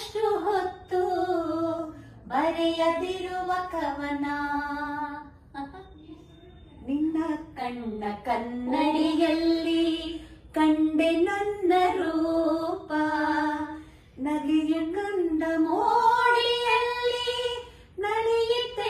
ಮುಂದಷ್ಟು ಹೊತ್ತು ಬರೆಯದಿರುವ ಕವನ? ನಿನ್ನ ಕಣ್ಣ ಕನ್ನಡಿಯಲ್ಲಿ ಕಂಡೆ ನನ್ನ ರೂಪ. ನಗೆಯ ಕಂದ ಮೋಡಿಯಲ್ಲಿ ನಡೆಯುತ್ತೆನ್ನ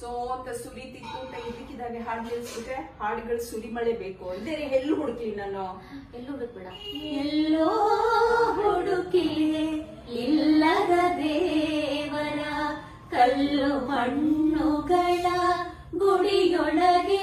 ಸೋ ಅಂತ ಸುರಿತಿತ್ತು ಅಂತ ಇದಕ್ಕಿದಾಗ ಹಾಡು ನಿಲ್ಸ್ಬಿಟ್ರೆ ಹಾಡುಗಳು ಸುರಿ ಮಳೆ ಬೇಕು ಅಂದ್ರೆ ಎಲ್ಲೂ ಹುಡುಕಿ ನಾನು? ಎಲ್ಲೂ ಹುಡುಕ್ಬೇಡ. ಎಲ್ಲೋ ಹುಡುಕಿ ಇಲ್ಲದ ದೇವರ ಕಲ್ಲು ಮಣ್ಣುಗಳ ಗುಡಿಯೊಳಗೆ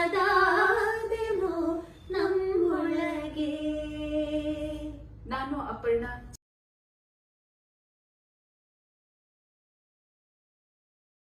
ಗುರುತಿಸದಾದೆನು ನಮ್ಮೊಳಗೆ. ನಾನು ಅಪರ್ಣ